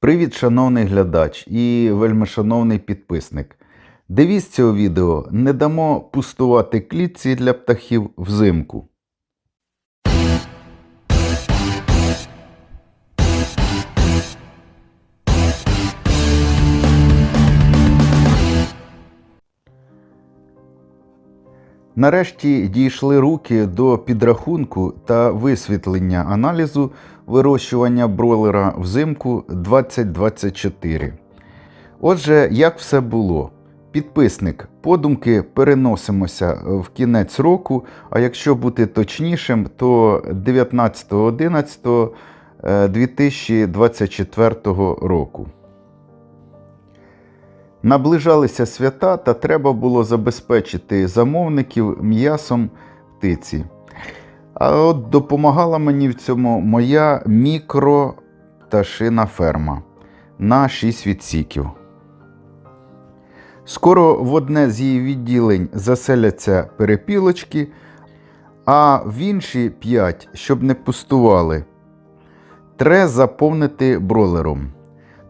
Привіт, шановний глядач і вельмишановний підписник. Девіз цього відео не дамо пустувати клітці для птахів взимку. Нарешті дійшли руки до підрахунку та висвітлення аналізу вирощування бройлера взимку 2024. Отже, як все було? Підписник, подумки переносимося в кінець року, а якщо бути точнішим, то 19.11.2024 року. Наближалися свята та треба було забезпечити замовників м'ясом птиці. А от допомагала мені в цьому моя мікропташина ферма на 6 відсіків. Скоро в одне з її відділень заселяться перепілочки, а в інші 5, щоб не пустували, треба заповнити бролером.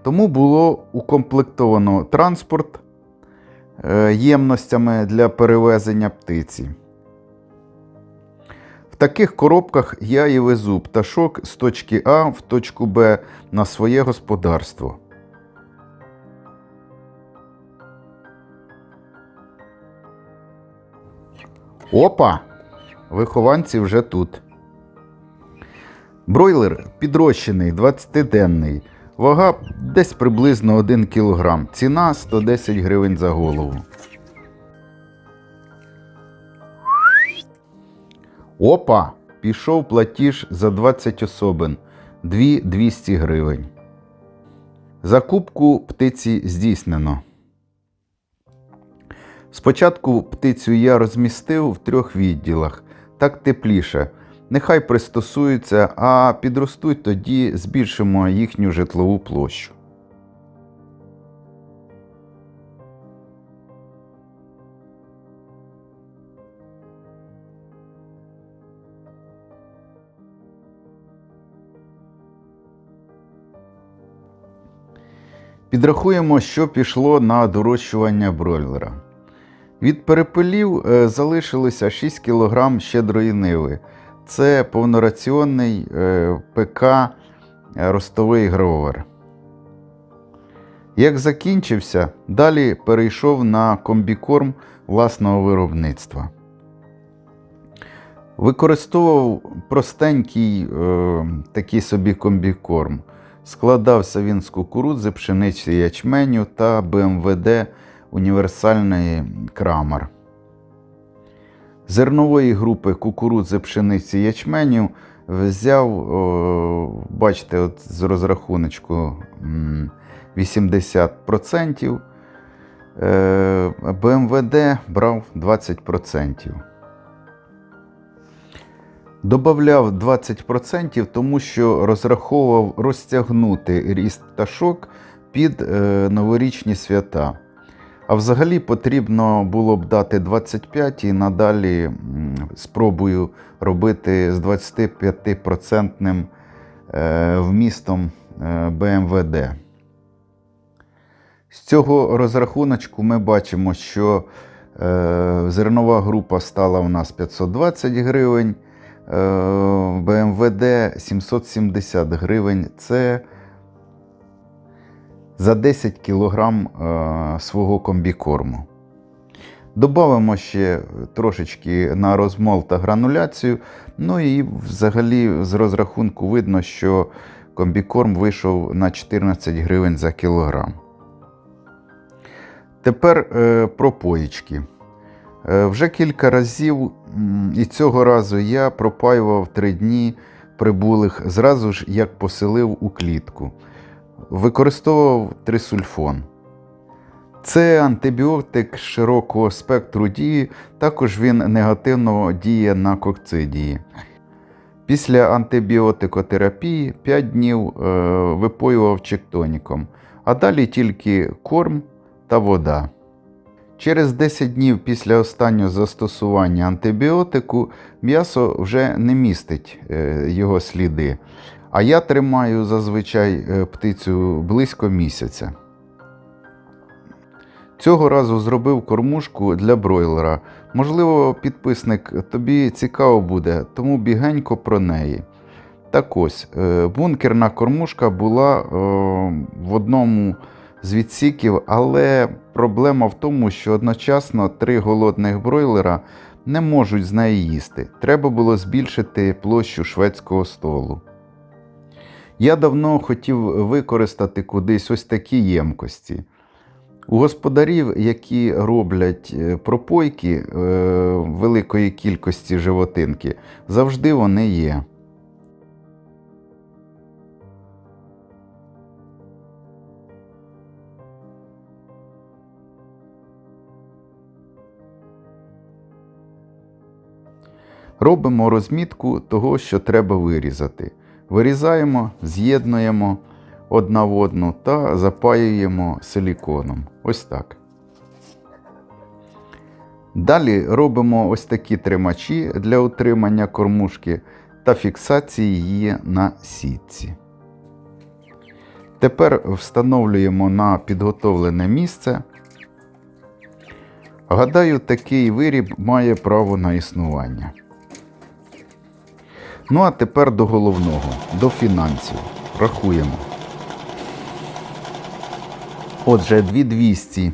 Тому було укомплектовано транспорт е, ємностями для перевезення птиці. В таких коробках я і везу пташок з точки А в точку Б на своє господарство. Опа! Вихованці вже тут. Бройлер підрощений 20-денний. Вага десь приблизно 1 кг. Ціна 110 гривень за голову. Опа! Пішов платіж за 20 особин 2200 гривень. Закупку птиці здійснено. Спочатку птицю я розмістив в трьох відділах, так тепліше. Нехай пристосуються, а підростуть тоді збільшимо їхню житлову площу. Підрахуємо, що пішло на дорощування бройлера. Від перепелів е, залишилося 6 кг щедрої ниви. Це повнораціонний е, ПК е, ростовий гровер. Як закінчився, далі перейшов на комбікорм власного виробництва. Використовував простенький е, такий собі комбікорм. Складався він з кукурудзи, пшениці ячменю та БМВД універсальної крамер. Зернової групи кукурудзи, пшениці ячменю взяв, о, бачите, от з розрахуночку 80%. Е, БМВД брав 20%. Добавляв 20%, тому що розраховував розтягнути ріст пташок під е, новорічні свята. А взагалі потрібно було б дати 25 і надалі спробую робити з 25% е, вмістом е, БМВД. З цього розрахуночку ми бачимо, що зернова група стала у нас 520 гривень, БМВД 770 гривень. Це за 10 кг е, свого комбікорму. Добавимо ще трошечки на розмол та грануляцію. Ну і взагалі з розрахунку видно, що комбікорм вийшов на 14 гривень за кілограм. Тепер е, про поїчки. Е, вже кілька разів і цього разу я пропаював 3 дні прибулих зразу ж як поселив у клітку. Використовував трисульфон. Це антибіотик широкого спектру дії, також він негативно діє на кокцидії. Після антибіотикотерапії 5 днів е, випоював чектоніком, а далі тільки корм та вода. Через 10 днів після останнього застосування антибіотику м'ясо вже не містить е, його сліди. А я тримаю зазвичай е, птицю близько місяця. Цього разу зробив кормушку для бройлера. Можливо, підписник тобі цікаво буде, тому бігенько про неї. Так ось, е, бункерна кормушка була в одному з відсіків, але проблема в тому, що одночасно три голодних бройлера не можуть з неї їсти. Треба було збільшити площу шведського столу. Я давно хотів використати кудись ось такі ємкості. У господарів, які роблять е, пропойки е, великої кількості животинки, завжди вони є. Робимо розмітку того, що треба вирізати. Вирізаємо, з'єднуємо одна в одну та запаюємо силіконом. Ось так. Далі робимо ось такі тримачі для утримання кормушки та фіксації її на сітці. Тепер встановлюємо на підготовлене місце. Гадаю, такий виріб має право на існування. Ну а тепер до головного, до фінансів. Рахуємо. Отже, 2200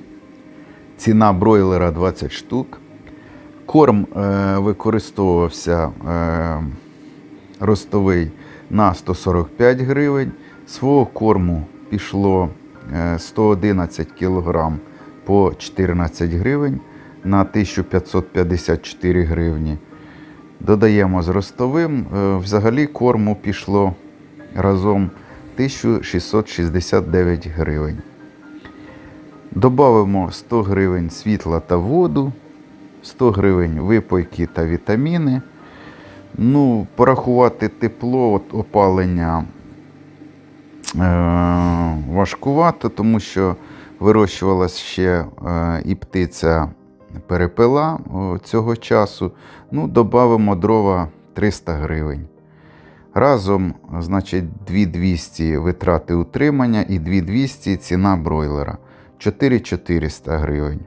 ціна бройлера 20 штук. Корм е, використовувався е, ростовий на 145 гривень. Свого корму пішло е, 111 кг по 14 гривень на 1554 гривні. Додаємо з ростовим. е, Взагалі корму пішло разом 1669 гривень. Добавимо 100 гривень світла та воду, 100 гривень випойки та вітаміни. Ну, порахувати тепло, от опалення е, важкувато, тому що вирощувалась ще е, і птиця перепила цього часу. Ну, додамо дрова 300 гривень. Разом, значить, 2200 витрати утримання і 2200 ціна бройлера. 4400 гривень.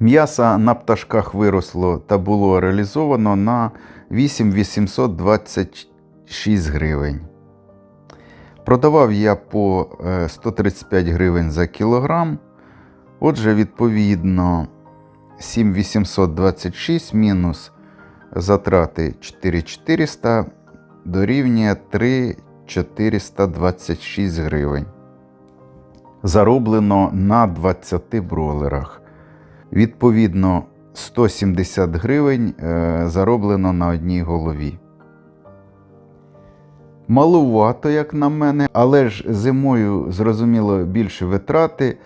М'яса на пташках виросло та було реалізовано на 8826 гривень. Продавав я по е, 135 гривень за кілограм. Отже, відповідно, 7826 мінус затрати 4400 дорівнює 3426 гривень. Зароблено на 20 бролерах. Відповідно, 170 гривень е, зароблено на одній голові. Малувато, як на мене, але ж зимою зрозуміло більше витрати.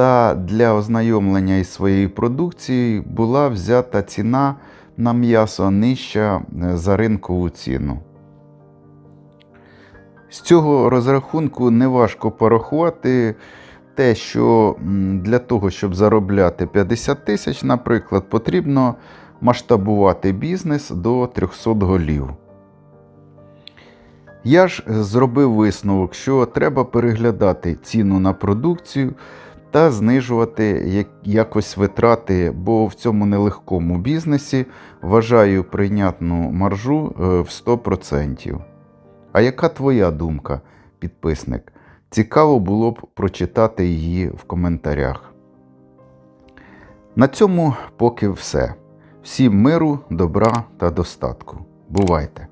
Та для ознайомлення із своєю продукцією була взята ціна на м'ясо нижча е, за ринкову ціну. З цього розрахунку неважко порахувати те, що для того, щоб заробляти 50 тисяч, наприклад, потрібно масштабувати бізнес до 300 голів. Я ж зробив висновок, що треба переглядати ціну на продукцію та знижувати якось витрати, бо в цьому нелегкому бізнесі вважаю прийнятну маржу е, в 100%. А яка твоя думка, підписник? Цікаво було б прочитати її в коментарях. На цьому поки все. Всім миру, добра та достатку. Бувайте!